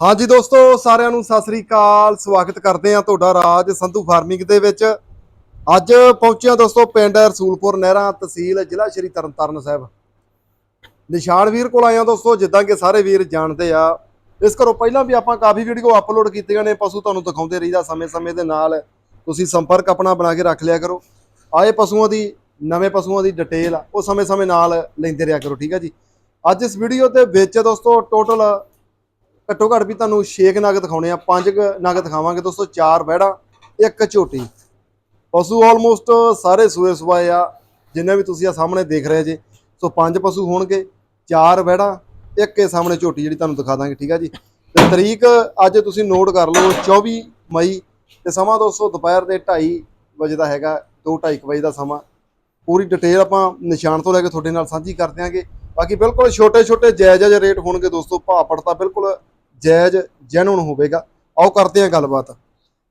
ਹਾਂਜੀ ਦੋਸਤੋ, ਸਾਰਿਆਂ ਨੂੰ ਸਤਿ ਸ੍ਰੀ ਅਕਾਲ। ਸਵਾਗਤ ਕਰਦੇ ਆ ਤੁਹਾਡਾ ਰਾਜ ਸੰਧੂ ਫਾਰਮਿੰਗ ਦੇ ਵਿੱਚ। ਅੱਜ ਪਹੁੰਚਿਆ ਦੋਸਤੋ, ਪਿੰਡ ਰਸੂਲਪੁਰ ਨਹਿਰਾ ਤਹਿਸੀਲ ਜ਼ਿਲ੍ਹਾ ਸ਼੍ਰੀ ਤਰਨਤਾਰਨ ਸਾਹਿਬ। ਨਿਸ਼ਾਨ ਵੀਰ ਕੋਲ ਆਇਆ ਦੋਸਤੋ, ਜਿੱਦਾਂ ਕਿ ਸਾਰੇ ਵੀਰ ਜਾਣਦੇ ਆ। ਇਸ ਕਰੋ ਪਹਿਲਾਂ ਵੀ ਆਪਾਂ ਕਾਫੀ ਵੀਡੀਓ ਅਪਲੋਡ ਕੀਤੀਆਂ ਨੇ, ਪਸ਼ੂ ਤੁਹਾਨੂੰ ਦਿਖਾਉਂਦੇ ਰਹੀਦਾ ਸਮੇਂ-ਸਮੇਂ ਦੇ ਨਾਲ। ਤੁਸੀਂ ਸੰਪਰਕ ਆਪਣਾ ਬਣਾ ਕੇ ਰੱਖ ਲਿਆ ਕਰੋ। ਆਏ ਪਸ਼ੂਆਂ ਦੀ, ਨਵੇਂ ਪਸ਼ੂਆਂ ਦੀ ਡਿਟੇਲ ਉਹ ਸਮੇਂ-ਸਮੇਂ ਨਾਲ ਲੈਂਦੇ ਰਿਹਾ ਕਰੋ, ਠੀਕ ਹੈ ਜੀ। ਅੱਜ ਇਸ ਵੀਡੀਓ ਦੇ ਵਿੱਚ ਦੋਸਤੋ ਟੋਟਲ ਘੱਟੋ ਘੱਟ ਵੀ ਤੁਹਾਨੂੰ 6 ਨਗ ਦਿਖਾਉਣੇ ਆ 5 ਨਗ ਦਿਖਾਵਾਂਗੇ ਦੋਸਤੋ, ਚਾਰ ਬਹਿੜਾ ਇੱਕ ਝੋਟੀ। ਪਸ਼ੂ ਆਲਮੋਸਟ ਸਾਰੇ ਸੂਏ ਸੁਆਏ ਆ, ਜਿੰਨੇ ਵੀ ਤੁਸੀਂ ਆ ਸਾਹਮਣੇ ਦੇਖ ਰਹੇ ਜੇ। ਸੋ ਪੰਜ ਪਸ਼ੂ ਹੋਣਗੇ, ਚਾਰ ਬਹਿੜਾ ਇੱਕ ਇਹ ਸਾਹਮਣੇ ਝੋਟੀ ਜਿਹੜੀ ਤੁਹਾਨੂੰ ਦਿਖਾ ਦਾਂਗੇ, ਠੀਕ ਆ ਜੀ? ਤੇ ਤਰੀਕ ਅੱਜ ਤੁਸੀਂ ਨੋਟ ਕਰ ਲਓ 24 ਮਈ, ਤੇ ਸਮਾਂ ਦੋਸਤੋ ਦੁਪਹਿਰ ਦੇ 2:30 ਵਜੇ ਦਾ ਹੈਗਾ 2:30 ਵਜੇ ਦਾ ਸਮਾਂ। ਪੂਰੀ ਡਿਟੇਲ ਆਪਾਂ ਨਿਸ਼ਾਨ ਤੋਂ ਲੈ ਕੇ ਤੁਹਾਡੇ ਨਾਲ ਸਾਂਝੀ ਕਰ ਦਿਆਂਗੇ। ਬਾਕੀ ਬਿਲਕੁਲ ਛੋਟੇ ਛੋਟੇ ਜਾਇਜ਼ ਜਿਹੇ ਰੇਟ ਹੋਣਗੇ ਦੋਸਤੋ ਭਾਅ ਪੜਤਾ ਬਿਲਕੁਲ ਜਾਇਜ਼ ਜੈਨੂਨ ਹੋਵੇਗਾ। ਆਓ ਕਰਦੇ ਹਾਂ ਗੱਲਬਾਤ।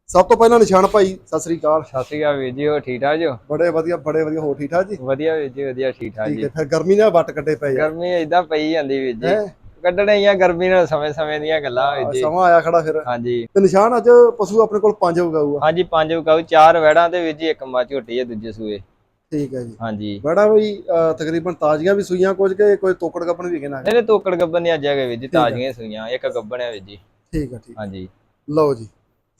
ਸਭ ਤੋਂ ਪਹਿਲਾਂ ਨਿਸ਼ਾਨ ਭਾਈ ਸਤਿ ਸ੍ਰੀ ਅਕਾਲ। ਸਤਿ ਸ਼੍ਰੀ ਅਕਾਲ ਵੀਰ ਜੀ ਹੋ ਠੀਕ ਠਾਕ ਜੋ? ਬੜੇ ਵਧੀਆ ਬੜੇ ਵਧੀਆ ਹੋ ਠੀਕ ਠਾਕ ਜੀ? ਵਧੀਆ ਵੀਰ ਜੀ ਵਧੀਆ ਠੀਕ ਠਾਕ ਠੀਕ ਜੀ। ਫਿਰ ਗਰਮੀ ਨਾਲ ਵੱਟ ਕੱਢੇ ਪਏ ਆ। ਗਰਮੀ ਏਦਾਂ ਪਈ ਜਾਂਦੀ ਵੀਰ ਜੀ। ਹੈਂ? ਕੱਢਣੇ ਹੀ ਆ ਗਰਮੀ ਨਾਲ ਸਮੇਂ ਸਮੇਂ ਦੀਆਂ ਗੱਲਾਂ ਵੀਰ ਜੀ। ਸਮਾਂ ਆਇਆ ਖੜਾ ਫਿਰ। ਹਾਂਜੀ। ਤੇ ਨਿਸ਼ਾਨ ਅੱਜ ਪਸ਼ੂ ਆਪਣੇ ਕੋਲ ਪੰਜ ਉਗਾਊਗਾ। ਹਾਂਜੀ ਪੰਜ ਵਿਕਾਊ ਚਾਰ ਵੈੜਾਂ ਤੇ ਵੀਰ ਜੀ ਇੱਕ ਮੱਝ ਝੋਟੀ ਹੈ ਦੂਜੇ ਸੂਏ। ਠੀਕ ਹੈ ਜੀ। ਹਾਂਜੀ। ਬੜਾ ਬਈ ਅਹ, ਤਕਰੀਬਨ ਤਾਜ਼ੀਆਂ ਵੀ ਸੂਈਆਂ ਕੁਝ ਕੇ ਕੋਈ ਤੋਕੜ ਕੱਪਣ ਵੀ ਕਿਨਾ ਇਹਦੇ ਤੋਕੜ ਗੱਬਨ ਨਹੀਂ ਅੱਜ ਹੈਗੇ ਵੀਰ ਜੀ ਤਾਜ਼ੀਆਂ ਸੂਈਆਂ ਇੱਕ ਗੱਬਣ ਹੈ ਵੀਰ ਜੀ। ਠੀਕ ਹੈ ਠੀਕ ਹਾਂਜੀ। ਲਓ ਜੀ।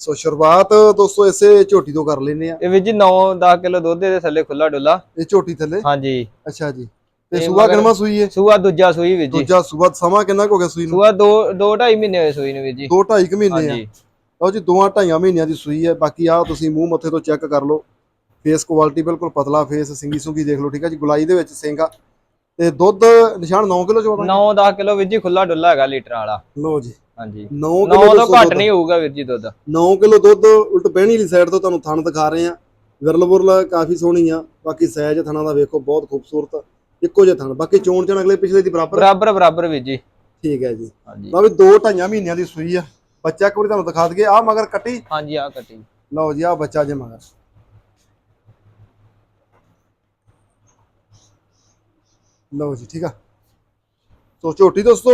ਸੋ ਸ਼ੁਰੂਆਤ ਦੋਸਤੋ ਇਸੇ ਝੋਟੀ ਤੋਂ ਕਰ ਲੈਨੇ ਆ ਇਹ ਵੀਰ ਜੀ 9-10 ਕਿਲੋ ਦੁੱਧ ਦੇ ਥੱਲੇ ਖੁੱਲਾ ਡੁੱਲਾ। ਇਹ ਝੋਟੀ ਥੱਲੇ? ਹਾਂਜੀ। ਅੱਛਾ ਜੀ। ਤੇ ਸੂਆ ਮਗਰ- ਕਿੰਨਾ ਸੂਈ ਹੈ? ਸੂਆ ਦੂਜਾ ਸੂਈ ਵੀਰ ਜੀ। ਦੂਜਾ ਸੂਆ ਸਮਾਂ ਕਿੰਨਾ ਕੁ ਹੋ ਗਿਆ ਸੂਈ ਨੂੰ? ਸੂਆ 2 2 2.5 ਮਹੀਨੇ ਹੋਏ ਸੂਈ ਨੂੰ ਵੀਰ ਜੀ। ਦੋ ਢਾਈ ਕੁ ਮਹੀਨੇ ਆ। ਹਾਂਜੀ। ਲਓ ਜੀ ਦੋਆਂ ਢਾਈਆਂ ਮਹੀਨਿਆਂ ਦੀ ਸੂਈ ਹੈ। ਬਾਕੀ ਆ ਤੁਸੀਂ ਮੂੰਹ ਮੱਥੇ ਤੋਂ ਚੈੱਕ ਕਰ ਲਓ। ਫੇਸ ਕੁਆਲਿਟੀ ਬਿਲਕੁਲ ਪਤਲਾ ਫੇਸ ਸਿੰਗੀ ਸੁੰਗੀ ਦੇਖ ਲਓ ਠੀਕ ਹੈ ਜੀ ਗੁਲਾਈ ਦੇ ਵਿੱਚ ਆ। ਤੇ ਦੁੱਧ ਨਿਸ਼ਾਨ 9 ਕਿਲੋ ਚੋਦਾ 9-10 ਕਿਲੋ ਵੀਰ ਜੀ ਖੁੱਲਾ ਡੁੱਲਾ ਹੈਗਾ ਲੀਟਰ ਵਾਲਾ। ਲਓ ਜੀ। ਹਾਂਜੀ। 9 9 ਕਿਲੋ ਤੋਂ ਘੱਟ ਨਹੀਂ ਹੋਊਗਾ ਵੀਰ ਜੀ ਦੁੱਧ। 9 ਕਿਲੋ ਦੁੱਧ ਉਲਟ ਬਹਿਣੀ ਵਾਲੀ ਸਾਈਡ ਤੋਂ ਤੁਹਾਨੂੰ ਥਣ ਦਿਖਾ ਰਹੇ ਆ। ਵਿਰਲ ਬੁਰਲ ਕਾਫੀ ਸੋਹਣੀ ਆ ਬਾਕੀ ਸਾਈਜ਼ ਥਣਾ ਦਾ ਵੇਖੋ ਬਹੁਤ ਖੂਬਸੂਰਤ ਇੱਕੋ ਜਿਹਾ ਥਣ। ਬਾਕੀ ਚੋਣ ਚਣ ਅਗਲੇ ਪਿਛਲੇ ਦੀ ਬਰਾਬਰ ਬਰਾਬਰ ਬਰਾਬਰ ਵੀਰ ਜੀ। ਠੀਕ ਹੈ ਜੀ। ਹਾਂਜੀ। ਲਓ ਵੀ ਦੋ ਢਾਈਆਂ ਮਹੀਨਿਆਂ ਦੀ ਸੂਈ ਆ। ਬੱਚਾ ਇੱਕ ਵਾਰੀ ਤੁਹਾਨੂੰ ਦਿਖਾ ਦਈਏ। ਆ ਮਗਰ ਕੱਟੀ। ਹਾਂਜੀ ਆ ਕੱਟੀ। ਲਓ ਜੀ ਆ ਬੱਚਾ ਜੇ ਮਗਰ। ਲਓ ਜੀ ਠੀਕ ਆ। ਸੋ ਝੋਟੀ ਦੋਸਤੋ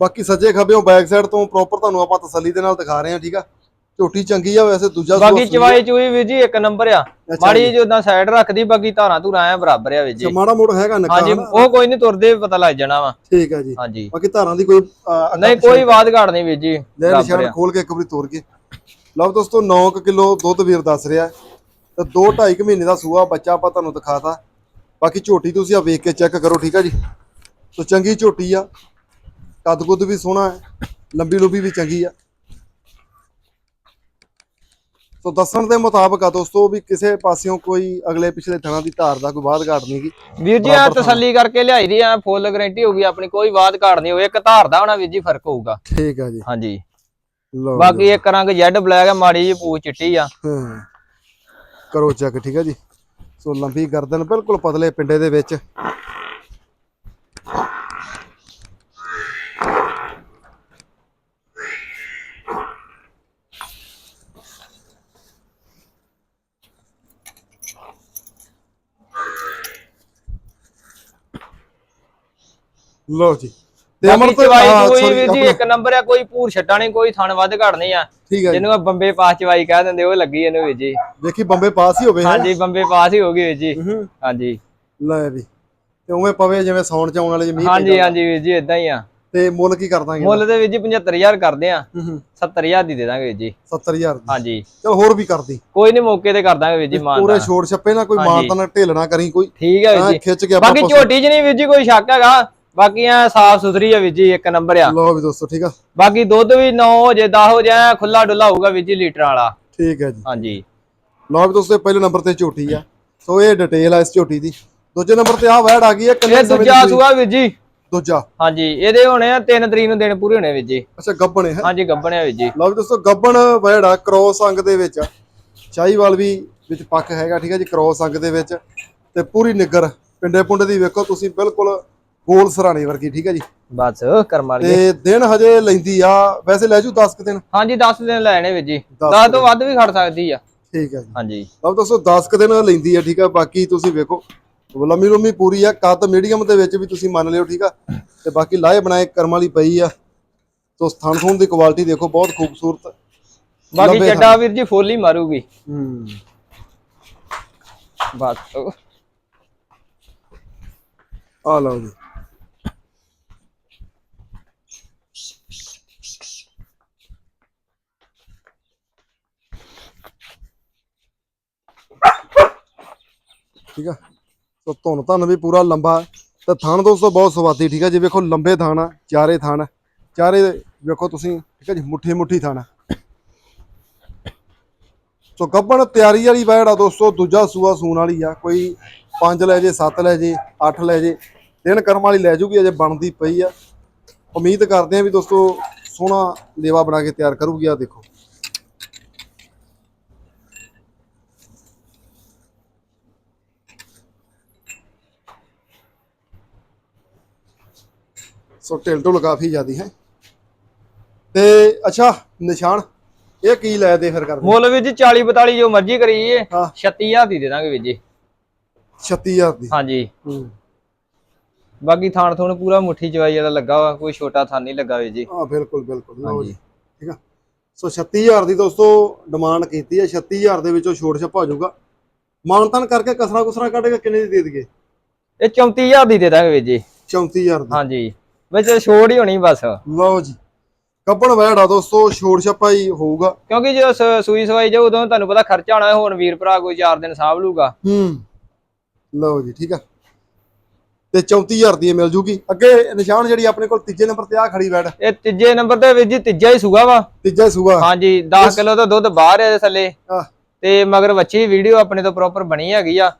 ਬਾਕੀ ਸੱਜੇ ਖੱਬੇੋਂ ਬੈਕ ਸਾਈਡ ਤੋਂ ਪ੍ਰੋਪਰ ਤੁਹਾਨੂੰ ਆਪਾਂ ਤਸੱਲੀ ਦੇ ਨਾਲ ਦਿਖਾ ਰਹੇ ਹਾਂ ਠੀਕ ਆ। ਝੋਟੀ ਚੰਗੀ ਆ ਵੈਸੇ ਦੂਜਾ ਬਾਕੀ ਆ। ਚਵਾਈ ਚੂਈ ਵੀਰ ਜੀ ਇੱਕ ਨੰਬਰ ਆ। ਮਾੜੀ ਜੀ। ਉਦਾਂ ਸਾਈਡ ਰੱਖਦੀ ਬਾਕੀ ਧਾਰਾਂ ਧੂਰਾਂ ਆ ਬਰਾਬਰ ਆ ਵੀਰ ਜੀ। ਮਾੜਾ ਮੋੜ ਹੈਗਾ ਨਕਾ। ਹਾਂਜੀ ਉਹ ਕੋਈ ਨਹੀਂ ਤੁਰਦੇ ਪਤਾ ਲੱਗ ਜਾਣਾ ਵਾ। ਠੀਕ ਹੈ ਜੀ। ਹਾਂਜੀ। ਬਾਕੀ ਧਾਰਾਂ ਦੀ ਕੋਈ ਨਹੀਂ ਕੋਈ ਬਾਤ ਘਾਟ ਨਹੀਂ ਵੀਰ ਜੀ ਲੈ ਨਿਸ਼ਾਨ ਆ। ਖੋਲ ਕੇ ਇੱਕ ਵਾਰੀ ਤੋੜ ਕੇ। ਲਓ ਦੋਸਤੋ 9 ਕਿਲੋ ਦੁੱਧ ਵੀਰ ਦੱਸ ਰਿਹਾ। ਤੇ 2 2.5 ਮਹੀਨੇ ਦਾ ਸੂਆ ਬੱਚਾ ਆਪਾਂ ਤੁਹਾਨੂੰ ਦਿਖਾਤਾ। ਬਾਕੀ ਝੋਟੀ ਤੁਸੀਂ ਆ ਵੇਖ ਕੇ ਚੈੱਕ ਕਰੋ ਠੀਕ ਹੈ ਜੀ? ਸੋ ਚੰਗੀ ਝੋਟੀ ਆ। ਕੱਦ ਕੁੱਦ ਵੀ ਸੋਹਣਾ ਹੈ ਲੰਬੀ ਲੁੰਬੀ ਵੀ ਚੰਗੀ ਆ। ਸੋ ਦੱਸਣ ਦੇ ਮੁਤਾਬਕ ਆ ਦੋਸਤੋ ਵੀ ਕਿਸੇ ਪਾਸਿਓਂ ਕੋਈ ਅਗਲੇ ਪਿਛਲੇ ਥਣਾ ਦੀ ਧਾਰ ਦਾ ਕੋਈ ਬਾਦ ਘਾਟ ਨਹੀਂਗੀ ਵੀਰ ਜੀ ਆ ਤਸੱਲੀ ਕਰਕੇ ਲਿਆਈ ਦੀ ਆ ਫੁੱਲ ਗਾਰੰਟੀ ਹੋਊਗੀ ਆਪਣੀ ਕੋਈ ਬਾਤ ਘਾਟ ਨਹੀਂ ਹੋਵੇ। ਇੱਕ ਧਾਰ ਦਾ ਹੋਣਾ ਵੀਰ ਜੀ ਫ਼ਰਕ ਹੋਊਗਾ। ਠੀਕ ਆ ਜੀ। ਹਾਂਜੀ। ਬਾਕੀ ਇੱਕ ਰੰਗ ਜੈਡ ਬਲੈਕ ਆ ਮਾੜੀ ਜਿਹੀ ਪੂਛ ਚਿੱਟੀ ਆ। ਹਾਂ। ਕਰੋ ਚੈੱਕ ਠੀਕ ਹੈ ਜੀ। ਸੋ ਲੰਬੀ ਗਰਦਨ ਬਿਲਕੁਲ ਪਤਲੇ ਪਿੰਡੇ ਦੇ ਵਿੱਚ। ਲੋ ਜੀ। ਤੇ ਹਾਂ, ਚੂਈ sorry, ਵੀਰ ਜੀ ਇੱਕ ਨੰਬਰ ਆ ਕੋਈ ਪੂਰ ਛੱਟਾ ਨਹੀਂ ਕੋਈ ਥਣ ਵੱਧ ਘਾਟ ਨਹੀਂ ਆ। ਜੀ। ਜਿਹਨੂੰ ਆ ਬੰਬੇ ਪਾਸ ਚਵਾਈ ਕਹਿ ਦਿੰਦੇ ਉਹ ਲੱਗੀ ਇਹਨੂੰ ਵੀਰ ਜੀ। ਦੇਖੀ ਬੰਬੇ ਪਾਸ ਹੀ ਹੋਵੇ? ਹਾਂਜੀ ਬੰਬੇ ਪਾਸ ਹੀ ਹੋ ਗਈ ਜੀ। ਹਾਂਜੀ। ਲੈ ਵੀ ਤੇ ਉਵੇਂ ਪਵੇ ਜਿਵੇਂ ਸੌਣ ਚ ਆਉਣ ਵਾਲੇ ਮੀਂਹ ਹਾਂਜੀ। ਹਾਂਜੀ ਵੀਰ ਜੀ ਇਦਾਂ ਹੀ ਆ। ਤੇ ਮੁੱਲ ਕੀ ਕਰ ਦਾਂਗੇ? ਮੁੱਲ ਦੇ ਵੀਰ ਜੀ 75000 ਕਰਦੇ ਆ ਹੂੰ ਹੂੰ। 70000 ਦੀ ਦੇ ਦਾਂਗੇ ਵੀਰ ਜੀ। 70000 ਦੀ। ਹਾਂਜੀ। ਚਲ ਹੋਰ ਵੀ ਕਰਦੀ। ਕੋਈ ਨਹੀਂ ਮੌਕੇ ਤੇ ਕਰ ਦਾਂਗੇ ਵੀਰ ਜੀ ਮਾਨ ਪੂਰੇ ਛੋੜ ਛੱਪੇ ਨਾ ਕੋਈ ਹਾਂਜੀ। ਮਾਰਤਾ ਨਾ ਢੇਲਣਾ ਕਰੀ ਕੋਈ। ਠੀਕ ਹੈ ਵੀਰ ਜੀ। ਖਿੱਚ ਕੇ ਆਪਾਂ ਬਾਕੀ ਝੋਟੀ 'ਚ ਨਹੀਂ ਵੀਰ ਜੀ ਕੋਈ ਸ਼ੱਕ ਹੈਗਾ। ਬਾਕੀ ਆ ਸਾਫ਼ ਸੁਥਰੀ ਆ ਵੀਰ ਜੀ ਇੱਕ ਨੰਬਰ ਆ। ਲਓ ਵੀ ਦੋਸਤੋ ਠੀਕ ਆ? ਬਾਕੀ ਦੁੱਧ ਵੀ 9 ਹੋ ਜੇ 10 ਹੋ ਜਾਏ ਖੁੱਲਾ ਡੁੱਲਾ ਹੋਊਗਾ ਵੀਰ ਜੀ ਲੀਟਰ ਵਾਲਾ। ਠੀਕ ਹੈ ਜੀ। ਹਾਂਜੀ। ਲਓ ਵੀ ਦੋਸਤੋ ਪਹਿਲੇ ਨੰਬਰ ਤੇ ਝੋਟੀ ਆ। ਸੋ ਇਹ ਡਿਟੇਲ ਆ ਇਸ ਝੋਟੀ ਦੀ। ਦੂਜੇ ਨੰਬਰ ਤੇ ਆ ਵੈੜ ਆ ਗਈ ਹੈ ਕਿੰਨੇ ਇਹ ਦੂਜਾ? ਸੂਆ ਵੀਰ ਜੀ। ਦੂਜਾ। ਹਾਂਜੀ ਇਹਦੇ ਹੋਣੇ ਆ 3 ਤਰੀਕ ਨੂੰ ਦਿਨ ਪੂਰੇ ਹੋਣੇ ਵੀਰ ਜੀ। ਅੱਛਾ ਗੱਬਣੇ ਹੈ ਹਾਂਜੀ ਗੱਬਣਿਆ ਵੀਰ ਜੀ। ਲਓ ਵੀ ਦੋਸਤੋ ਗੱਬਣ ਵੈੜ ਆ ਕ੍ਰੋਸ ਅੰਗ ਦੇ ਵਿੱਚ ਆ। ਸ਼ਾਹੀਵਾਲ ਵੀ ਵਿੱਚ ਪੱਕ ਹੈਗਾ ਠੀਕ ਹੈ ਜੀ ਕ੍ਰੋਸ ਅੰਗ ਦੇ ਵਿੱਚ। ਤੇ ਪੂਰੀ ਨਿੱਗਰ। ਪਿੰਡੇ ਪੁੰਡੇ ਦੀ ਵੇਖੋ ਤੁਸੀਂ ਬਿਲਕੁਲ ਗੋਲ ਸਰਾਣੇ ਵਰਗੀ ਠੀਕ ਹੈ ਜੀ? ਬਸ ਕਰਮ ਵਾਲੀ ਤੇ ਦਿਨ ਹਜੇ ਲੈਂਦੀ ਆ ਵੈਸੇ ਲੈ ਜੂ 10 ਕੁ ਦਿਨ? ਹਾਂਜੀ 10 ਦਿਨ ਲੈਣੇ ਵੀਰ ਜੀ। ਦਸ 10 ਤੋਂ ਵੱਧ ਵੀ ਖੜ ਸਕਦੀ ਆ। ਠੀਕ ਹੈ ਜੀ। ਹਾਂਜੀ। ਲਓ ਦੋਸਤੋ 10 ਕੁ ਦਿਨ ਲੈਂਦੀ ਆ ਠੀਕ ਆ? ਬਾਕੀ ਤੁਸੀਂ ਵੇਖੋ। ਲੰਮੀ ਲੰਮੀ ਪੂਰੀ ਆ ਕੱਦ ਮੀਡੀਅਮ ਦੇ ਵਿੱਚ ਵੀ ਤੁਸੀਂ ਮੰਨ ਲਿਓ ਠੀਕ ਆ? ਤੇ ਬਾਕੀ ਲਾਏ ਬਣਾਏ ਕਰਮ ਵਾਲੀ ਪਈ ਆ। ਸੋ ਥਣ ਥੂਣ ਦੀ ਕੁਆਲਿਟੀ ਦੇਖੋ ਬਹੁਤ ਖੂਬਸੂਰਤ। ਬਾਕੀ ਚੱਡਾ ਵੀਰ ਜੀ ਫੁੱਲ ਹੀ ਮਾਰੂਗੀ। ਹੂੰ। ਬਸ। ਉਹ ਆ ਲਓ ਜੀ। ਠੀਕ ਆ? ਸੋ ਧੁਨ ਧਨ ਵੀ ਪੂਰਾ ਲੰਬਾ। ਹੈ ਤੇ ਥਣ ਦੋਸਤੋ, ਬਹੁਤ ਸਵਾਦੀ ਠੀਕ ਆ ਜੀ? ਵੇਖੋ ਲੰਬੇ ਥਣ ਆ, ਚਾਰੇ ਥਣ ਚਾਰੇ ਵੇਖੋ ਤੁਸੀਂ, ਠੀਕ ਆ ਜੀ? ਮੁੱਠੀ ਮੁੱਠੀ ਥਣ ਸੋ ਗੱਬਣ ਤਿਆਰੀ ਵਾਲੀ ਬੈੜ ਆ ਦੋਸਤੋ, ਦੂਜਾ ਸੂਆ ਸੂਣ ਵਾਲੀ ਆ। ਕੋਈ 5 ਲੈ ਜੇ 7 ਲੈ ਜੇ 8 ਲੈ ਜੇ, ਦਿਨ ਕਰਮ ਵਾਲੀ ਲੈ ਜੂਗੀ, ਅਜੇ ਬਣਦੀ ਪਈ ਆ। ਉਮੀਦ ਕਰਦੇ ਆ ਵੀ ਦੋਸਤੋ, ਸੋਹਣਾ ਲੇਵਾ ਬਣਾ ਕੇ ਤਿਆਰ ਕਰੂਗੀ ਆ ਦੇਖੋ। ਸੋ ਢਿਲ ਢੁਲ ਕਾਫੀ ਜ਼ਿਆਦੀ ਹੈ। ਤੇ ਅੱਛਾ ਨਿਸ਼ਾਨ ਇਹ ਕੀ ਲੈ ਦੇ ਫਿਰ ਕਰਦੇ? ਮੁੱਲ ਵੀਰ ਜੀ 40 42 ਜੋ ਮਰਜ਼ੀ ਕਰੀਏ ਹਾਂ। 36000 ਦੀ ਦੇ ਦਾਂਗੇ ਵੀਰ ਜੀ। 36000 ਦੀ। ਹਾਂਜੀ। ਬਾਕੀ ਥਾਣ ਥੁਣ ਪੂਰਾ ਮੁੱਠੀ ਚਵਾਈ ਵਾਲਾ ਲੱਗਾ ਵਾ ਕੋਈ ਛੋਟਾ ਥਾਨ ਨਹੀਂ ਲੱਗਾ ਵੀਰ ਜੀ। ਹਾਂ ਬਿਲਕੁਲ ਬਿਲਕੁਲ। ਲਓ। ਜੀ ਠੀਕ ਆ। ਸੋ 36000 ਦੀ ਦੋਸਤੋ ਡਿਮਾਂਡ ਕੀਤੀ ਹੈ 36000 ਦੇ ਵਿੱਚੋਂ ਛੋਟ ਛੱਪਾ ਜਾਊਗਾ। ਮਾਨਤਨ ਕਰਕੇ ਕਸਰਾ ਕੁਸਰਾ ਕੱਢ ਕੇ ਕਿੰਨੇ ਦੀ ਦੇ ਦਈਏ? ਇਹ 34000 ਦੀ ਦੇ ਦਾਂਗੇ ਵੀਰ ਜੀ। 34000 ਦੀ। ਹਾਂਜੀ। ਵਿੱਚ ਛੋੜ ਹੀ ਹੋਣੀ ਬਸ। ਲਓ ਜੀ। ਕੱਪਣ ਵੈੜਾ ਦੋਸਤੋ ਛੋਟ ਛੱਪਾ ਹੀ ਹੋਊਗਾ। ਕਿਉਂਕਿ ਜਦੋਂ ਸ- ਸੂਈ ਸਵਾਈ ਜਾਊ ਉਦੋਂ ਤੁਹਾਨੂੰ ਪਤਾ ਖਰਚਾ ਹੋਣਾ ਹੁਣ ਵੀਰ ਭਰਾ ਕੋਈ 4 ਦਿਨ ਸਾਂਭ ਲੂਗਾ ਹੂੰ। ਲਓ ਜੀ ਠੀਕ ਆ। ਤੇ 34000 ਦੀ ਇਹ ਮਿਲ ਜੂਗੀ। ਅੱਗੇ ਨਿਸ਼ਾਨ ਜਿਹੜੀ ਆਪਣੇ ਕੋਲ ਤੀਜੇ ਨੰਬਰ ਤੇ ਆ ਖੜੀ ਵੈੜ। ਇਹ ਤੀਜੇ ਨੰਬਰ ਤੇ ਵੀਰ ਜੀ ਤੀਜਾ ਹੀ ਸੂਗਾ ਵਾ। ਤੀਜਾ ਸੂਆ ਹਾਂਜੀ 10 ਕਿਲੋ ਦਾ ਦੁੱਧ ਬਾਹਰ ਹੈ ਥੱਲੇ। ਆਹ, ਤੇ ਮਗਰ ਵੱਛੀ ਵੀਡੀਓ ਆਪਣੇ ਤੋਂ ਪ੍ਰੋਪਰ ਬਣੀ ਹੈਗੀ ਆ।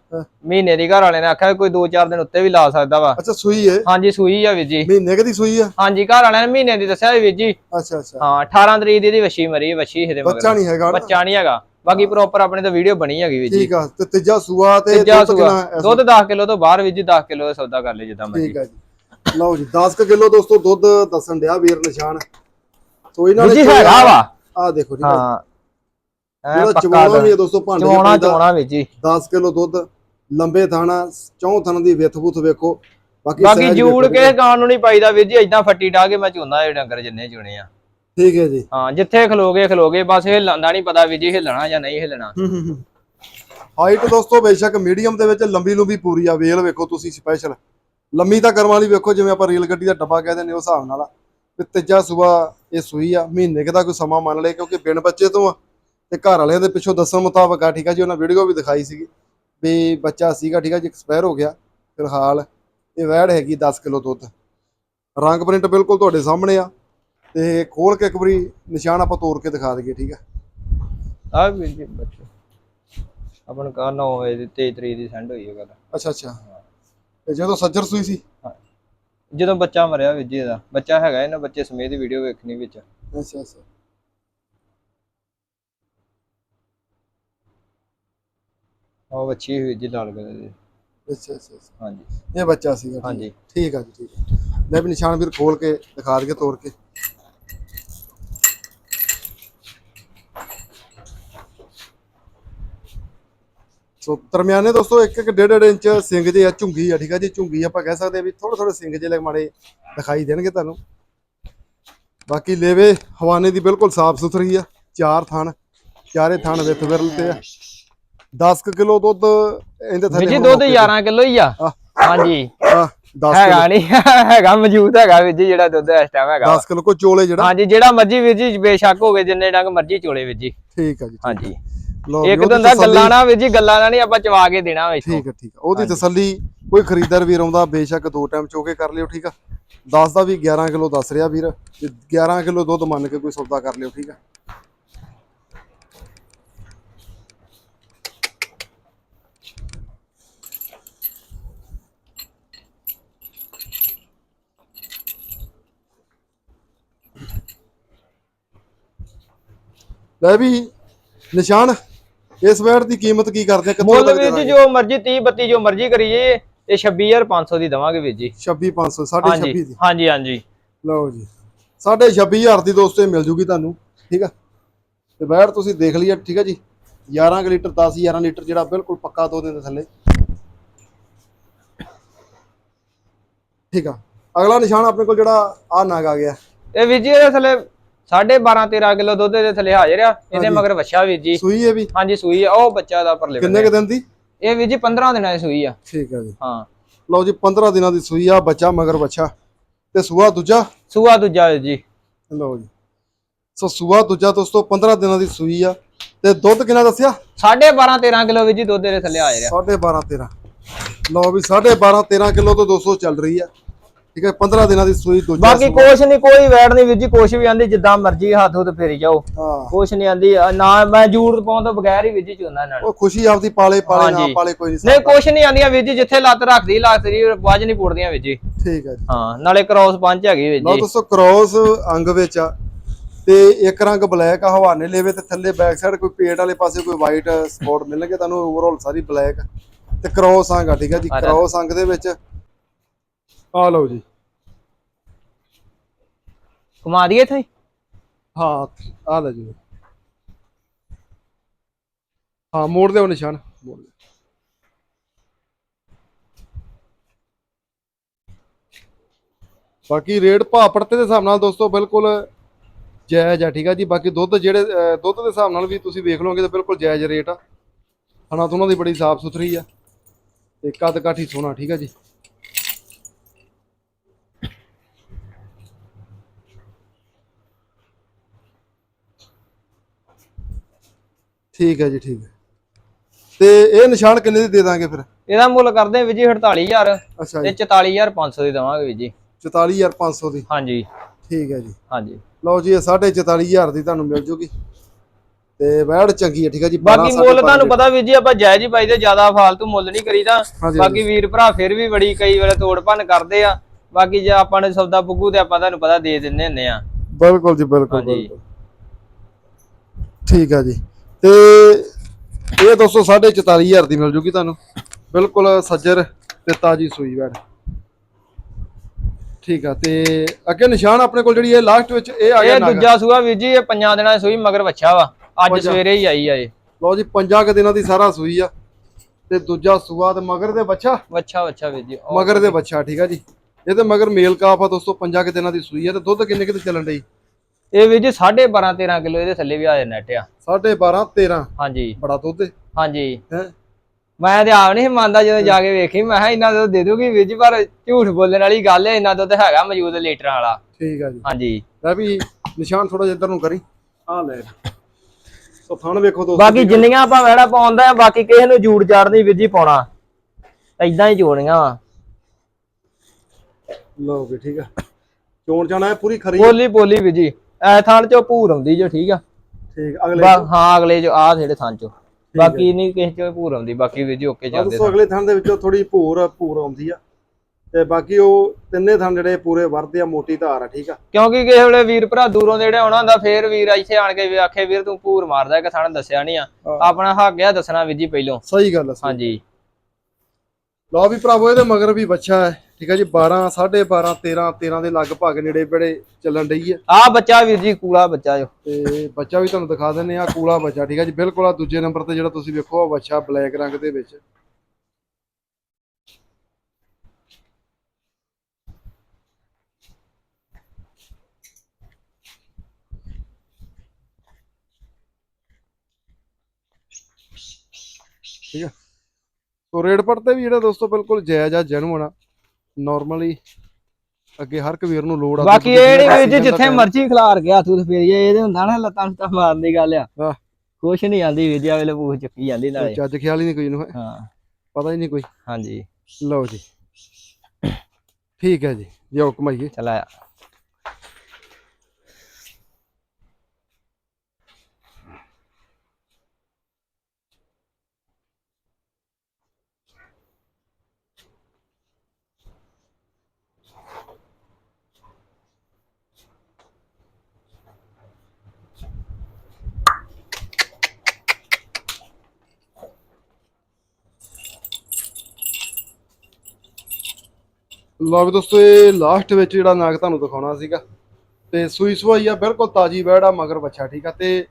ਮਹੀਨੇ ਦੀ ਘਰ ਵਾਲੇ ਨੇ ਆਖਿਆ ਕੋਈ 2-4 ਦਿਨ ਉੱਤੇ ਵੀ ਲਾ ਸਕਦਾ ਵਾ। ਅੱਛਾ ਸੂਈ ਹੈ ਹਾਂਜੀ ਸੂਈ ਆ ਵੀਰ ਜੀ। ਮਹੀਨੇ ਕੁ ਦੀ ਸੂਈ ਆ? ਹਾਂਜੀ ਘਰ ਵਾਲਿਆਂ ਨੇ ਮਹੀਨੇ ਦੀ ਦੱਸਿਆ ਵੀਰ ਜੀ। ਅੱਛਾ ਅੱਛਾ। ਹਾਂ 18 ਤਰੀਕ ਦੀ ਇਹਦੀ ਵੱਛੀ ਮਰੀ ਵੱਛੀ ਇਹਦੇ ਮਗਰ। ਬੱਚਾ ਨਹੀਂ ਹੈਗਾ ਬੱਚਾ ਨਹੀਂ ਹੈਗਾ। ਬਾਕੀ ਪ੍ਰੋਪਰ ਆਪਣੇ ਤੋਂ ਵੀਡੀਓ ਬਣੀ ਹੈਗੀ ਵੀਰ ਜੀ। ਠੀਕ ਆ ਤੇ ਤੀਜਾ ਸੂਆ ਤੇ ਤੀਜਾ ਦੁੱਧ ਸੂਆ। ਕਿੰਨਾ ਇਸ ਦੁੱਧ 10 ਕਿਲੋ ਤੋਂ ਬਾਹਰ ਵੀਰ ਜੀ 10 ਕਿਲੋ ਦਾ ਸੌਦਾ ਕਰ ਲਈ ਜਿੱਦਾਂ ਮਰਜ਼ੀ। ਠੀਕ ਆ ਜੀ। ਲਓ ਜੀ 10 ਕੁ ਕਿਲੋ ਦੋਸਤੋ ਦੁੱਧ ਦੱਸਣ ਡਿਆ ਵੀਰ ਨਿਸ਼ਾਨ। ਸੋ ਇਹਨਾਂ ਜੀ ਹੈਗਾ ਵਾ। ਆ ਦੇਖੋ ਜੀ। ਹਾਂ। ਜਿਹੜਾ ਚਵਾਉਣਾ ਵੀ ਹੈ ਦੋਸਤੋ ਭਾਂਡੇ ਚਵਾਉਣਾ ਚਵਾਉਣਾ ਵੀਰ ਜੀ। 10 ਕਿਲੋ ਦੁੱਧ ਲੰਬੇ ਥਾਣਾ ਚੌਂ ਥਣ ਦੀ ਵਿੱਥ ਬੁੱਥ ਵੇਖੋ। ਬਾਕੀ ਬਾਕੀ ਜੂੜ ਕੇ ਗਾਂ ਨੂੰ ਨਹੀਂ ਪਾਈਦਾ ਵੀਰ ਜੀ ਇਦਾਂ ਫੱਟੀ ਡਾ ਕੇ ਮੈਂ ਚੁੰਦਾ ਇਹ ਡੰਗਰ ਜਿੰਨੇ ਚੁਣੇ ਆ। ਠੀਕ ਹੈ ਜੀ। ਹਾਂ ਜਿੱਥੇ ਖਲੋਗੇ ਖਲੋਗੇ ਬਸ ਹਿੱਲਣ ਦਾ ਨਹੀਂ ਪਤਾ ਵੀਰ ਜੀ ਹਿੱਲਣਾ ਜਾਂ ਨਹੀਂ ਹਿੱਲਣਾ। ਹਾਈਟ ਦੋਸਤੋ ਬੇਸ਼ੱਕ ਮੀਡੀਅਮ ਦੇ ਵਿੱਚ ਲੰਬੀ ਲੰਬੀ ਪੂਰੀ ਆ ਵੇਲ ਵੇਖੋ ਤੁਸੀਂ ਸਪੈਸ਼ਲ ਲੰਮੀ ਤਾਂ ਕਰਮ ਵਾਲੀ ਵੇਖੋ ਜਿਵੇਂ ਆਪਾਂ ਰੇਲ ਗੱਡੀ ਦਾ ਡੱਬਾ ਕਹਿੰਦੇ ਨੇ ਉਸ ਹਿਸਾਬ ਨਾਲ ਤੇ ਤੀਜਾ ਸੂਆ ਇਹ ਸੂਈ ਆ ਮਹੀਨੇ ਦਾ ਕੋਈ ਸਮਾਂ ਮੰਨ ਲਏ ਕਿਉਂਕਿ ਬਿਨ ਬੱਚੇ ਤੋਂ ਆ। ਤੇ ਘਰ ਵਾਲਿਆਂ ਦੇ ਪਿੱਛੋਂ ਦੱਸਣ ਮੁਤਾਬਕ ਆ ਠੀਕ ਆ ਜੀ ਉਹਨਾਂ ਵੀਡੀਓ ਵੀ ਦਿਖਾਈ ਸੀਗੀ ਵੀ ਬੱਚਾ ਸੀਗਾ ਠੀਕ ਆ ਜੀ ਐਕਸਪਾਇਰ ਹੋ ਗਿਆ। ਫਿਲਹਾਲ ਇਹ ਵੈੜ ਹੈਗੀ 10 ਕਿਲੋ ਦੁੱਧ। ਰੰਗ ਪ੍ਰਿੰਟ ਬਿਲਕੁਲ ਤੁਹਾਡੇ ਸਾਹਮਣੇ ਆ ਤੇ ਖੋਲ ਕੇ ਇੱਕ ਵਾਰੀ ਨਿਸ਼ਾਨ ਆਪਾਂ ਤੋੜ ਕੇ ਦਿਖਾ ਦਈਏ ਠੀਕ ਆ। ਆ ਵੀਰ ਜੀ ਬੱਚੋ। ਆਪਣ ਕਾ 9 ਵਜੇ ਦੀ 23 ਤਰੀਕ ਦੀ ਸੈਂਡ ਹੋਈ ਹੈ ਗੱਲ। ਅੱਛਾ ਅੱਛਾ। ਤੇ ਜਦੋਂ ਸੱਜਰ ਸੂਈ ਸੀ? ਜਦੋਂ ਬੱਚਾ ਮਰਿਆ ਵੀਰ ਜੀ ਇਹਦਾ ਬੱਚਾ ਹੈਗਾ ਇਹਨਾਂ ਬੱਚੇ ਸਮੇਤ ਦੀ ਵੀਡੀਓ ਵੇਖਣੀ ਵਿੱਚ। ਅੱਛਾ ਅੱਛਾ। ਉਹ ਬੱਚੀ ਵੀਰ ਜੀ ਲਾਲ ਗਲੇ ਦੀ। ਅੱਛਾ ਅੱਛਾ ਅੱਛਾ। ਹਾਂਜੀ। ਇਹ ਬੱਚਾ ਸੀਗਾ ਠੀਕ। ਹਾਂਜੀ। ਠੀਕ ਆ ਜੀ ਠੀਕ ਆ। ਲੈ ਵੀ ਨਿਸ਼ਾਨ ਵੀਰ ਖੋਲ ਕੇ ਦਿਖਾ ਦਈਏ ਤੋੜ ਕੇ। ਸੋ ਦਰਮਿਆਨੇ ਦੋਸਤੋ ਇੱਕ ਇੱਕ ਡੇਢ ਡੇਢ ਇੰਚ ਸਿੰਗ ਜੇ ਆ ਝੁੰਗੀ ਆ ਠੀਕ ਆ ਜੀ। ਝੁੰਗੀ ਆਪਾਂ ਕਹਿ ਸਕਦੇ ਆ ਵੀ ਥੋੜੇ ਥੋੜੇ ਸਿੰਗ ਜੇ ਮਾੜੇ ਦਿਖਾਈ ਦੇਣਗੇ ਤੁਹਾਨੂੰ। ਬਾਕੀ ਲੇਵੇ ਹਵਾਨੇ ਦੀ ਬਿਲਕੁਲ ਸਾਫ਼ ਸੁਥਰੀ ਆ ਚਾਰ ਥਣ ਚਾਰੇ ਥਣ ਵਿੱਚ ਵਿਰਲ ਤੇ ਆ। 10 ਕਿਲੋ ਦੁੱਧ ਇਹਦੇ ਥੱਲੇ ਜੀ ਦੁੱਧ ਮੌਕੇ 11 ਕਿਲੋ ਹੀ ਆ। ਹਾਂਜੀ। ਆਹ, 10 ਹੈਗਾ ਨਹੀਂ ਹੈਗਾ ਮੌਜੂਦ ਹੈਗਾ ਵੀਰ ਜੀ ਜਿਹੜਾ ਦੁੱਧ ਇਸ ਟਾਈਮ ਹੈਗਾ। 10 ਕਿਲੋ ਕੋ ਚੋਲੇ ਜਿਹੜਾ। ਹਾਂਜੀ ਜਿਹੜਾ ਮਰਜ਼ੀ ਵੀਰ ਜੀ ਬੇਸ਼ੱਕ ਹੋਵੇ ਜਿੰਨੇ ਡੰਗ ਮਰਜ਼ੀ ਚੋਲੇ ਵੀਰ ਜੀ ਠੀਕ ਆ। ਜੀ ਹਾਂਜੀ ਇੱਕ ਵੀ ਦਿਨ ਦਾ ਗੱਲਾਂ ਨਾ ਵੀਰ ਜੀ ਗੱਲਾਂ ਨਾਲ ਨਹੀਂ ਆਪਾਂ ਚਵਾ ਕੇ ਦੇਣਾ ਵਾ ਠੀਕ ਆ ਠੀਕ ਆ। ਉਹਦੀ ਤਸੱਲੀ ਕੋਈ ਖਰੀਦਦਾਰ ਵੀਰ ਆਉਂਦਾ ਬੇਸ਼ੱਕ ਦੋ ਟਾਈਮ ਚੋਕੇ ਕਰ ਲਿਓ ਠੀਕ ਆ। 10 ਦਾ ਵੀ 11 ਕਿਲੋ ਦੱਸ ਰਿਹਾ ਵੀਰ ਤੇ 11 ਕਿਲੋ ਦੁੱਧ ਮੰਨ ਕੇ ਕੋਈ ਸੌਦਾ ਕਰ ਲਿਓ ਠੀਕ ਆ। ਲੈ ਵੀ ਨਿਸ਼ਾਨ ਇਸ ਵੈਟ ਦੀ ਕੀਮਤ ਕੀ ਕਰਦੇ ਆ ਕਿੱਥੋਂ ਮੁੱਲ ਵੀਰ ਜੀ? ਜੋ ਮਰਜ਼ੀ 30 32 ਜੋ ਮਰਜ਼ੀ ਕਰੀਏ ਇਹ 26500 ਦੀ ਦਵਾਂਗੇ ਵੀਰ ਜੀ। 26500 ਸਾਢੇ ਹਾਂਜੀ 26 ਦੀ। ਹਾਂਜੀ ਹਾਂਜੀ। ਲਓ ਜੀ ਸਾਢੇ 26000 ਦੀ ਦੋਸਤੋ ਮਿਲ ਜੂਗੀ ਤੁਹਾਨੂੰ ਠੀਕ ਆ? ਤੇ ਬੈੜ ਤੁਸੀਂ ਦੇਖ ਲਈਏ ਠੀਕ ਆ ਜੀ? 11 ਕੁ ਲੀਟਰ 10 11 ਲੀਟਰ ਜਿਹੜਾ ਬਿਲਕੁਲ ਪੱਕਾ ਦੋ ਦਿਨ ਦੇ ਥੱਲੇ। ਠੀਕ ਆ ਅਗਲਾ ਨਿਸ਼ਾਨ ਆਪਣੇ ਕੋਲ ਜਿਹੜਾ ਆ ਨਾਗ ਆ ਗਿਆ। ਇਹ ਵੀਰ ਜੀ ਇਹਦੇ ਥੱਲੇ 12.5 13 ਕਿਲੋ ਦੁੱਧ ਦੇ ਥੱਲੇ ਹਾਜ਼ਰ ਆ। ਇਹਦੇ। ਮਗਰ ਵੱਛਾ ਵੀਰ ਜੀ। ਸੂਈ ਹੈ ਵੀ? ਹਾਂਜੀ ਸੂਈ ਆ। ਉਹ ਬੱਚਾ ਦਾ ਪਰਲੇ ਕਿੰਨੇ ਕੁ ਦਿਨ ਦੀ? ਇਹ ਵੀਰ ਜੀ 15 ਦਿਨਾਂ ਦੀ ਸੂਈ ਆ। ਠੀਕ ਹੈ ਜੀ। ਹਾਂ। ਲਓ ਜੀ 15 ਦਿਨਾਂ ਦੀ ਸੂਈ ਆ ਬੱਚਾ ਮਗਰ ਬੱਚਾ ਤੇ ਸੂਆ ਦੂਜਾ? ਸੂਆ ਦੂਜਾ ਜੀ। ਲਓ ਜੀ। ਸੋ ਸੂਆ ਦੂਜਾ ਦੋਸਤੋ 15 ਦਿਨਾਂ ਦੀ ਸੂਈ ਆ। ਤੇ ਦੁੱਧ ਕਿੰਨਾ ਦੱਸਿਆ? 12.5 13 ਕਿਲੋ ਵੀਰ ਜੀ ਦੁੱਧ ਦੇ ਥੱਲੇ ਆ। 12.5 13 ਲਓ ਵੀ 12.5 13 ਕਿਲੋ ਤੋਂ 200 ਚੱਲ ਰਹੀ ਆ। ਠੀਕ ਹੈ 15 ਦਿਨਾਂ ਦੀ ਸੂਈ ਦੂਜਾ ਬਾਕੀ। ਕੁਛ ਨਹੀਂ ਕੋਈ ਵੈੜ ਨਹੀਂ ਵੀਰ ਜੀ ਕੁਛ ਵੀ ਆਂਦੀ ਜਿੱਦਾਂ ਮਰਜ਼ੀ ਹੱਥ ਹੁੱਥ ਫੇਰੀ ਜਾਓ। ਕੁਛ ਨਹੀਂ ਆਂਦੀ ਨਾ ਮੈਂ ਜੂੜ ਪਾਉਣ ਤੋਂ ਬਗੈਰ ਹੀ ਵੀਰ ਜੀ ਚੁੰਦਾ ਨਾਲ ਉਹ ਖੁਸ਼ੀ ਆਪਦੀ ਪਾਲੇ ਪਾਲੇ ਨਾ। ਪਾਲੇ ਕੋਈ ਨਹੀਂ ਨਹੀਂ ਕੁਛ ਨਹੀਂ ਆਂਦੀਆਂ ਵੀਰ ਜੀ ਜਿੱਥੇ ਲੱਤ ਰੱਖਦੀ ਲੱਤ ਦੀ ਵਾਜ ਨਹੀਂ ਪੁੱਟਦੀਆਂ ਵੀਰ ਜੀ। ਠੀਕ ਹੈ ਜੀ। ਹਾਂ ਨਾਲੇ ਕ੍ਰੋਸ ਪੰਚ ਹੈਗੀ ਵੀਰ ਲਓ ਜੀ। ਦੋਸਤੋ ਕ੍ਰੋਸ ਅੰਗ ਵਿੱਚ ਆ ਤੇ ਇੱਕ ਰੰਗ ਬਲੈਕ ਆ ਹਵਾਨੇ ਲੇਵੇ ਤੇ ਥੱਲੇ ਬੈਕ ਸਾਈਡ ਕੋਈ ਪੇਟ ਵਾਲੇ ਪਾਸੇ ਕੋਈ ਵਾਈਟ ਸਪੌਟ ਮਿਲਣਗੇ ਤੁਹਾਨੂੰ ਓਵਰਆਲ ਸਾਰੀ ਬਲੈਕ ਤੇ ਕ੍ਰੋਸ ਅੰਗ ਆ ਠੀਕ ਹੈ ਜਾ। ਕ੍ਰੋਸ ਅੰਗ ਦੇ ਵਿੱਚ ਆ ਲਓ ਜੀ। ਘੁਮਾ ਦਈਏ ਇੱਥੇ? ਹੀ? ਆ ਲੈ ਜੀ। ਹਾਂ ਮੋੜ ਦਿਓ ਨਿਸ਼ਾਨ। ਮੋੜ ਦਿਓ। ਬਾਕੀ ਰੇਟ ਭਾਅ ਪੜਤੇ ਦੇ ਹਿਸਾਬ ਨਾਲ ਦੋਸਤੋ ਬਿਲਕੁਲ ਜਾਇਜ਼ ਆ ਠੀਕ ਆ ਜੀ। ਬਾਕੀ ਦੁੱਧ ਜਿਹੜੇ ਦੁੱਧ ਦੇ ਹਿਸਾਬ ਨਾਲ ਵੀ ਤੁਸੀਂ ਵੇਖ ਲਓਗੇ ਤਾਂ ਬਿਲਕੁਲ ਜਾਇਜ਼ ਰੇਟ ਆ। ਹਣਾ ਤੋਂ ਉਹਨਾਂ ਦੀ ਬੜੀ ਸਾਫ਼ ਸੁਥਰੀ ਆ। ਤੇ ਕੱਦ ਕਾਠੀ ਸੋਹਣਾ ਠੀਕ ਆ ਜੀ। ਠੀਕ ਹੈ ਜੀ ਠੀਕ ਹੈ। ਤੇ ਇਹ ਨਿਸ਼ਾਨ ਕਿੰਨੇ ਦੀ ਦੇ ਦਾਂਗੇ ਫਿਰ? ਇਹਦਾ ਮੁੱਲ ਕਰਦੇ ਆ ਵੀਰ ਜੀ 48000 ਅੱਛਾ ਤੇ ਜੀ 44500 ਦੀ ਦਵਾਂਗੇ ਵੀਰ ਜੀ। 44500 ਦੀ? ਹਾਂਜੀ। ਠੀਕ ਹੈ ਜੀ। ਹਾਂਜੀ। ਲਓ ਜੀ ਇਹ 44500 ਦੀ ਤੁਹਾਨੂੰ ਮਿਲ ਜੂਗੀ। ਤੇ ਵੈੜ ਚੰਗੀ ਹੈ ਠੀਕ ਹੈ ਜੀ। ਬਾਕੀ 12 ਮੁੱਲ ਤੁਹਾਨੂੰ ਪਤਾ ਵੀਰ ਜੀ ਆਪਾਂ ਜਾਇਜ਼ ਹੀ ਪਾਈਦੇ ਜ਼ਿਆਦਾ ਫਾਲਤੂ ਮੁੱਲ ਨਹੀਂ ਕਰੀਦਾ ਹਾਂਜੀ, ਬਾਕੀ ਵੀਰ ਭਰਾ ਫਿਰ ਵੀ ਬੜੀ ਕਈ ਵੇਲੇ ਤੋੜ ਭੰਨ ਕਰਦੇ ਆ। ਬਾਕੀ ਜੇ ਆਪਾਂ ਨੇ ਸੌਦਾ ਪੁੱਗੂ ਤੇ ਆਪਾਂ ਤੁਹਾਨੂੰ ਪਤਾ ਦੇ ਦਿੰਦੇ ਹੁੰਦੇ ਆ। ਬਿਲਕੁਲ ਜੀ ਬਿਲਕੁਲ ਹਾਂਜੀ। ਬਿਲਕੁਲ। ਠੀਕ ਹੈ ਜੀ। ਤੇ ਇਹ ਦੋਸਤੋ 44500 ਦੀ ਮਿਲ ਜੂਗੀ ਤੁਹਾਨੂੰ। ਬਿਲਕੁਲ ਸੱਜਰ ਤੇ ਤਾਜੀ ਸੂਈ ਵੈੜ। ਠੀਕ ਆ ਤੇ ਅੱਗੇ ਨਿਸ਼ਾਨ ਆਪਣੇ ਕੋਲ ਜਿਹੜੀ ਇਹ ਲਾਸਟ ਵਿੱਚ ਇਹ ਆ ਗਿਆ ਇਹ ਦੂਜਾ ਸੂਆ ਵੀਰ ਜੀ ਇਹ ਪੰਜਾਂ ਦਿਨਾਂ ਦੀ ਸੂਈ ਮਗਰ ਵੱਛਾ ਵਾ। ਅੱਜ। ਸਵੇਰੇ ਹੀ ਆਈ ਆ ਇਹ। ਲਓ ਜੀ ਪੰਜਾਂ ਕੁ ਦਿਨਾਂ ਦੀ ਸਾਰਾ ਸੂਈ ਆ। ਤੇ ਦੂਜਾ ਸੂਆ ਤੇ ਮਗਰ ਦੇ ਬੱਚਾ ਵੱਛਾ ਵੱਛਾ ਵੀਰ ਜੀ। ਮਗਰ ਦੇ ਬੱਚਾ ਠੀਕ ਆ ਜੀ। ਇਹ ਤੇ ਮਗਰ ਮੇਲ ਕਾਫ ਆ ਦੋਸਤੋ ਪੰਜਾਂ ਕੁ ਦਿਨਾਂ ਦੀ ਸੂਈ ਆ ਤੇ ਦੁੱਧ ਕਿੰਨੇ ਕਿਤੇ ਚੱਲਣ ਡਈ? ਇਹ ਵੀਰ ਜੀ 12.5 13 ਕਿਲੋ ਇਹਦੇ ਥੱਲੇ ਵੀ ਆ ਜਾਣਾ ਨੈਟ ਆ। 12.5 13 ਹਾਂਜੀ। ਬੜਾ ਦੁੱਧ ਹਾਂਜੀ। ਮੈਂ ਤੇ ਆਪ ਨਹੀਂ ਮੰਨਦਾ ਜਦੋਂ ਜਾ ਕੇ ਵੇਖੀ। ਮੈਂ ਕਿਹਾ ਇਹਨਾਂ ਦੁੱਧ ਦੇ ਦੂਗੀ ਵੀਰ ਜੀ ਪਰ ਝੂਠ ਬੋਲਣ ਵਾਲੀ ਗੱਲ ਹੈ ਇਹਨਾਂ ਦੁੱਧ ਹੈਗਾ ਮੌਜੂਦ ਲੀਟਰਾਂ ਵਾਲਾ। ਠੀਕ ਆ ਜੀ। ਹਾਂਜੀ। ਲੈ ਵੀ ਨਿਸ਼ਾਨ ਥੋੜਾ ਜਿਹਾ ਇੱਧਰ ਨੂੰ ਕਰੀ। ਆ ਲੈ। ਸੋ ਥਣ ਵੇਖੋ ਦੋਸਤੋ ਬਾਕੀ ਜਿੰਨੀਆਂ ਆਪਾਂ ਵੈੜਾ ਪਾਉਂਦਾ ਆ ਬਾਕੀ ਕਿਸੇ ਨੂੰ ਜੂੜ ਜਾੜ ਨਹੀਂ ਵੀਰ ਜੀ ਪਾਉਣਾ। ਐਦਾਂ ਹੀ ਜੋੜਨੀਆਂ ਵਾ। ਲਓ ਵੀ ਠੀਕ ਆ। ਚੋਣ ਜਾਣਾ ਹੈ ਪੂਰੀ ਖਰੀ। ਪੋਲੀ ਪੋਲੀ ਵੀਰ ਜੀ। ਐ ਚੋਂ ਭੂਰ ਆਉਂਦੀ ਜੋ ਠੀਕ ਆ। ਠੀਕ ਅਗਲੇ ਬਾ- ਹਾਂ ਅਗਲੇ ਜੋ ਆ ਜਿਹੜੇ ਥਾਂ ਚੋਂ। ਬਾਕੀ ਨਹੀਂ ਕਿਸੇ ਚੋਂ ਭੂਰ ਆਉਂਦੀ ਬਾਕੀ ਵੀਰ ਜੀ ਓਕੇ ਆਹ ਚੱਲਦੇ ਦੋਸਤੋ ਅਗਲੇ ਥਣ ਦੇ ਵਿੱਚੋਂ ਥੋੜੀ ਭੂਰ ਭੂਰ ਆਉਂਦੀ ਆ। ਤੇ ਬਾਕੀ ਉਹ ਤਿੰਨੇ ਥਣ ਜਿਹੜੇ ਪੂਰੇ ਵਰਦੇ ਆ ਮੋਟੀ ਧਾਰ ਆ ਠੀਕ ਆ। ਕਿਉਂਕਿ ਕਿਸੇ ਵੇਲੇ ਵੀਰ ਭਰਾ ਦੂਰੋਂ ਜਿਹੜੇ ਆਉਣਾ ਹੁੰਦਾ ਫੇਰ ਵੀਰ ਇੱਥੇ ਆਣ ਕੇ ਵੀ ਆਖੇ ਵੀਰ ਤੂੰ ਭੂਰ ਮਾਰਦਾ ਕਿ ਸਾਨੂੰ ਦੱਸਿਆ ਨਹੀਂ ਆ। ਹਾਂ। ਆਪਣਾ ਹੱਕ ਆ ਦੱਸਣਾ ਵੀਰ ਜੀ ਪਹਿਲੋਂ। ਸਹੀ ਗੱਲ ਆ। ਹਾਂਜੀ। ਲਓ ਵੀ ਭਰਾਵੋ ਇਹਦੇ ਮਗਰ ਵੀ ਬੱਚਾ ਹੈ। ਠੀਕ ਆ ਜੀ 12 12.5 13 13 ਦੇ ਲਗਭਗ ਨੇੜੇ ਬੜੇ ਚੱਲਣ ਡਈ ਹੈ ਆ ਬੱਚਾ ਵੀਰ ਜੀ ਕੂਲਾ ਬੱਚਾ ਜੋ। ਤੇ ਬੱਚਾ ਵੀ ਤੁਹਾਨੂੰ ਦਿਖਾ ਦਿੰਨੇ ਆ ਕੂਲਾ ਬੱਚਾ ਠੀਕ ਆ ਜੀ। ਬਿਲਕੁਲ ਆ ਦੂਜੇ ਨੰਬਰ ਤੇ ਜਿਹੜਾ ਤੁਸੀਂ ਵੇਖੋ ਆ ਬੱਚਾ ਬਲੈਕ ਰੰਗ ਦੇ ਵਿੱਚ। ਠੀਕ ਆ। ਸੋ ਰੇਟ ਪੜਤੇ ਵੀ ਜਿਹੜਾ ਦੋਸਤੋ ਬਿਲਕੁਲ ਜਾਇਜ਼ ਆ ਜੈਨੂਨ ਆ। ਨਾਰਮਲੀ ਅੱਗੇ ਹਰ ਇੱਕ ਵੀਰ ਨੂੰ ਲੋੜ ਆ ਬਾਕੀ ਇਹ ਨਹੀਂ ਵੀਰ ਜੀ ਜਿੱਥੇ ਮਰਜ਼ੀ ਖਿਲਾਰ ਗਿਆ ਤੂੰ ਫੇਰੀਏ ਇਹਦੇ ਹੁੰਦਾ ਨਾ ਲੱਤਾਂ ਨੂੰ ਤਾਂ ਮਾਰਨ ਦੀ ਗੱਲ ਆ। ਆਹ। ਕੁਛ ਨਹੀਂ ਆਂਦੀ ਵੀਰ ਜੀ ਆ ਵੇਲੇ ਪੂਛ ਚੱਕੀ ਜਾਂਦੀ ਨਾਲੇ। ਚੱਜ ਖਿਆਲ ਹੀ ਨਹੀਂ ਕੋਈ ਨੂੰ ਹਾਂ। ਪਤਾ ਹੀ ਨਹੀਂ ਕੋਈ। ਹਾਂਜੀ। ਲਓ ਜੀ। ਠੀਕ ਹੈ ਜੀ ਜਾਓ ਕਮਾਈਏ ਚਲਾ ਲਓ ਵੀ ਦੋਸਤੋ ਇਹ ਲਾਸਟ ਵਿੱਚ ਜਿਹੜਾ ਨਾਗ ਤੁਹਾਨੂੰ ਦਿਖਾਉਣਾ ਸੀਗਾ। ਤੇ ਸੂਈ ਸਵਾਈ ਆ ਬਿਲਕੁਲ ਤਾਜੀ ਬੈੜ ਆ ਮਗਰ ਬੱਚਾ ਠੀਕ ਆ? ਤੇ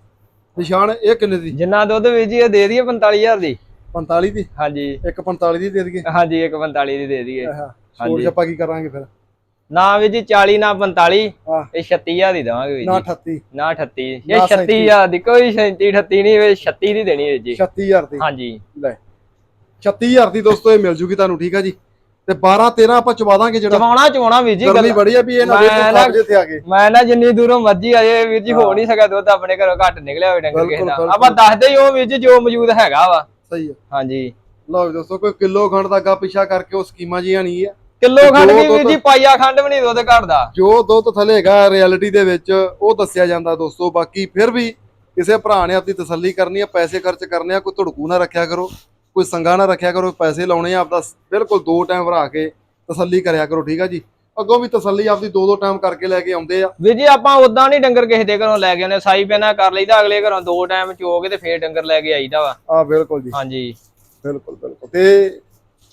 ਨਿਸ਼ਾਨ ਇਹ ਕਿੰਨੇ ਦੀ? ਜਿੰਨਾ ਦੁੱਧ ਵੀਰ ਜੀ ਇਹ ਦੇ ਦਈਏ 45000 ਦੀ। 45 ਦੀ? ਹਾਂਜੀ। ਇੱਕ 45 ਦੀ ਦੇ ਦਈਏ। ਹਾਂਜੀ ਇੱਕ 45 ਦੀ ਦੇ ਦਈਏ। ਛੋੜ ਛੱਪਾ ਕੀ ਕਰਾਂਗੇ ਫਿਰ? ਨਾ ਵੀਰ ਜੀ 40 ਨਾ 45 ਹਾਂ। ਇਹ 36000 ਦੀ ਦਵਾਂਗੇ ਨਾ ਜੀ। 38 ਨਾ 38 ਨਾ ਇਹ 36000 ਦੀ ਕੋਈ 37 38 ਨਹੀਂ ਇਹ 36 ਦੀ ਦੇਣੀ ਵੀਰ ਜੀ। 36000 ਦੀ। ਹਾਂਜੀ। ਲੈ 36000 ਦੀ ਦੋਸਤੋ ਇਹ ਮਿਲ ਜੂਗੀ ਤੁਹਾਨੂੰ ਠੀਕ ਆ ਜੀ? ਤੇ 12 13 ਆਪਾਂ ਚਵਾ ਦਾਂਗੇ ਜਿਹੜਾ ਚਵਾਉਣਾ ਚਵਾਉਣਾ ਵੀਰ ਜੀ ਗਰਮੀ ਗੱਲ ਬੜੀ ਆ ਵੀ ਇਹ ਨਾ ਮੈਂ ਵੇਖੋ ਨਾ- ਤੇ ਆ ਗਏ। ਮੈਂ ਨਾ ਜਿੰਨੀ ਦੂਰੋਂ ਮਰਜ਼ੀ ਆਏ ਵੀਰ ਜੀ ਹੋ। ਨਹੀਂ ਸਕਦਾ ਦੁੱਧ ਆਪਣੇ ਘਰੋਂ ਘੱਟ ਨਿਕਲਿਆ ਹੋਵੇ ਡੰਗਰ ਕਿਸੇ ਬਿਲਕੁਲ, ਦਾ। ਬਿਲਕੁਲ। ਆਪਾਂ ਦੱਸਦੇ ਹੀ ਉਹ ਵੀਰ ਜੀ ਜੋ ਮੌਜੂਦ ਹੈਗਾ ਵਾ। ਸਹੀ ਆ। ਹਾਂਜੀ। ਲਓ ਦੋਸਤੋ ਕੋਈ ਕਿਲੋ ਖੰਡ ਦਾ ਅੱਗਾ ਪਿੱਛਾ ਕਰਕੇ ਉਹ ਸਕੀਮਾਂ ਜੀਆਂ ਨਹੀਂ ਆ। ਕਿਲੋ ਖੰਡ ਵੀ ਵੀਰ ਦੁੱਧ- ਜੀ ਪਾਈਆ ਖੰਡ ਵੀ ਨਹੀਂ ਦੁੱਧ ਘਟਦਾ। ਜੋ ਦੁੱਧ ਥੱਲੇ ਹੈਗਾ ਰਿਐਲਿਟੀ ਦੇ ਵਿੱਚ ਉਹ ਦੱਸਿਆ ਜਾਂਦਾ ਦੋਸਤੋ। ਬਾਕੀ ਫਿਰ ਵੀ ਕਿਸੇ ਭਰਾ ਨੇ ਆਪਣੀ ਤਸੱਲੀ ਕਰਨੀ ਆ ਪੈਸੇ ਖਰਚ ਕਰਨੇ ਆ ਕੋਈ ਧੜਕੂ ਨਾ ਰੱਖਿਆ ਕਰੋ। ਕੋਈ ਸੰਗਾ ਨਾ ਰੱਖਿਆ ਕਰੋ ਪੈਸੇ ਲਾਉਣੇ ਆ ਆਪਦਾ ਬਿਲਕੁਲ ਦੋ ਟਾਈਮ ਭਰਾ ਕੇ ਤਸੱਲੀ ਕਰਿਆ ਕਰੋ ਠੀਕ ਆ ਜੀ? ਅੱਗੋਂ ਵੀ ਤਸੱਲੀ ਆਪਦੀ ਦੋ ਦੋ ਟਾਈਮ ਕਰਕੇ ਲੈ ਕੇ ਆਉਂਦੇ ਆ। ਵੀਰ ਜੀ ਆਪਾਂ ਉਦਾਂ ਨਹੀਂ ਡੰਗਰ ਕਿਸੇ ਦੇ ਘਰੋਂ ਲੈ ਕੇ ਆਉਂਦੇ ਸਾਈ ਪੈਨਾ ਕਰ ਲਈਦਾ ਅਗਲੇ ਘਰੋਂ ਦੋ ਟਾਈਮ ਚੋ ਕੇ ਤੇ ਫੇਰ ਡੰਗਰ ਲੈ ਕੇ ਆਈਦਾ ਵਾ। ਆ ਬਿਲਕੁਲ ਜੀ। ਹਾਂਜੀ। ਬਿਲਕੁਲ ਬਿਲਕੁਲ। ਤੇ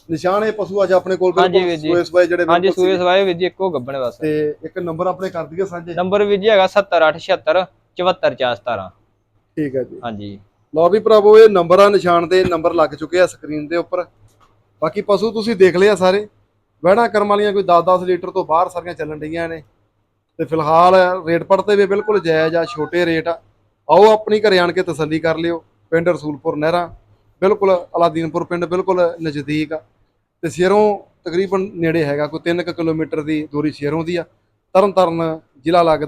ਨਿਸ਼ਾਨੇ ਪਸ਼ੂ ਅੱਜ ਆਪਣੇ ਕੋਲ ਬਿਲਕੁਲ ਵੀਰ ਜੀ। ਸੂਏ ਸਵਾਏ ਜਿਹੜੇ ਹਾਂਜੀ ਬਿਲਕੁਲ ਸੂਏ ਸਵਾਏ ਵੀਰ ਜੀ ਇੱਕੋ ਗੱਬਣ ਬਸ। ਤੇ ਇੱਕ ਨੰਬਰ ਆਪਣੇ ਕਰ ਦਈਏ ਸਾਂਝੇ? ਨੰਬਰ ਵੀਰ ਜੀ ਹੈਗਾ 70876 74417 ਠੀਕ ਹੈ ਜੀ। ਹਾਂਜੀ। ਲਓ ਵੀ ਭਰਾਵੋ, ਇਹ ਨੰਬਰ ਆ ਨਿਸ਼ਾਨ ਦੇ ਨੰਬਰ ਲੱਗ ਚੁੱਕੇ ਆ ਸਕਰੀਨ ਦੇ ਉੱਪਰ। ਬਾਕੀ ਪਸ਼ੂ ਤੁਸੀਂ ਦੇਖ ਲਿਆ ਸਾਰੇ। ਵਹਿਣਾ ਕਰਮ ਵਾਲੀਆਂ ਕੋਈ 10-10 ਲੀਟਰ ਤੋਂ ਬਾਹਰ ਸਾਰੀਆਂ ਚੱਲਣ ਡਈਆਂ ਨੇ। ਤੇ ਫਿਲਹਾਲ ਰੇਟ ਪੜਤੇ ਵੀ ਬਿਲਕੁਲ ਜਾਇਜ਼ ਆ, ਛੋਟੇ ਰੇਟ ਆ। ਆਓ ਆਪਣੀ ਘਰੇ ਆਣ ਕੇ ਤਸੱਲੀ ਕਰ ਲਿਓ। ਪਿੰਡ ਰਸੂਲਪੁਰ ਨਹਿਰਾ, ਬਿਲਕੁਲ ਅਲਾਦੀਨਪੁਰ ਪਿੰਡ ਬਿਲਕੁਲ ਨਜ਼ਦੀਕ ਆ। ਤੇ ਸ਼ੇਰੋਂ ਤਕਰੀਬਨ ਨੇੜੇ ਹੈਗਾ, ਕੋਈ 3 ਕਿਲੋਮੀਟਰ ਦੀ ਦੂਰੀ ਸ਼ੇਰੋਂ ਦੀ ਆ। ਤਰਨ ਤਾਰਨ ਜ਼ਿਲ੍ਹਾ ਲੱਗਦਾ